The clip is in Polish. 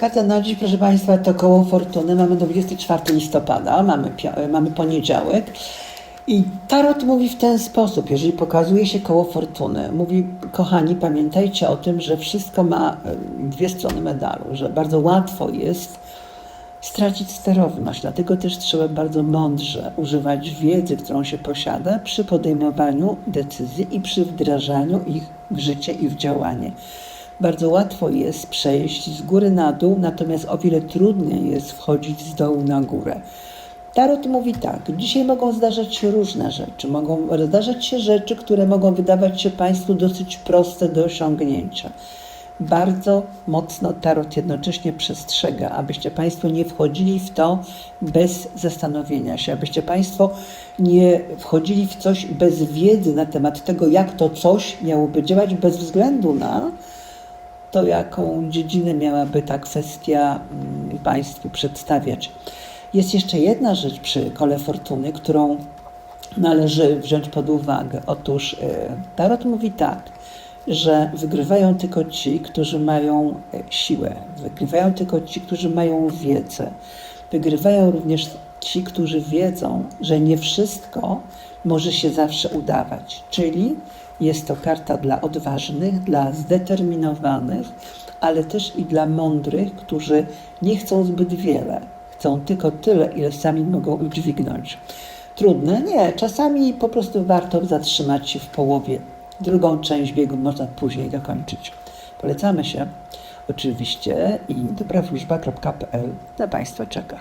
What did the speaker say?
Karta na dziś, proszę Państwa, to koło fortuny. Mamy 24 listopada, mamy, pio- mamy poniedziałek. I Tarot mówi w ten sposób, jeżeli pokazuje się koło fortuny, mówi, kochani, pamiętajcie o tym, że wszystko ma em, dwie strony medalu, że bardzo łatwo jest stracić sterowność. Dlatego też trzeba bardzo mądrze używać wiedzy, którą się posiada przy podejmowaniu decyzji i przy wdrażaniu ich w życie i w działanie. Bardzo łatwo jest przejść z góry na dół, natomiast o wiele trudniej jest wchodzić z dołu na górę. Tarot mówi tak, dzisiaj mogą zdarzać się różne rzeczy. Mogą zdarzać się rzeczy, które mogą wydawać się Państwu dosyć proste do osiągnięcia. Bardzo mocno Tarot jednocześnie przestrzega, abyście Państwo nie wchodzili w to bez zastanowienia się, abyście Państwo nie wchodzili w coś bez wiedzy na temat tego, jak to coś miałoby działać, bez względu na to, jaką dziedzinę miałaby ta kwestia mm, Państwu przedstawiać. Jest jeszcze jedna rzecz przy kole fortuny, którą należy wziąć pod uwagę. Otóż e, Tarot mówi tak, że wygrywają tylko ci, którzy mają e, siłę, wygrywają tylko ci, którzy mają wiedzę, wygrywają również ci, którzy wiedzą, że nie wszystko może się zawsze udawać. Czyli jest to karta dla odważnych, dla zdeterminowanych, ale też i dla mądrych, którzy nie chcą zbyt wiele. Chcą tylko tyle, ile sami mogą udźwignąć. Trudne? Nie. Czasami po prostu warto zatrzymać się w połowie. Drugą część biegu można później dokończyć. Polecamy się oczywiście i dobrawróżba.pl na Państwa czeka.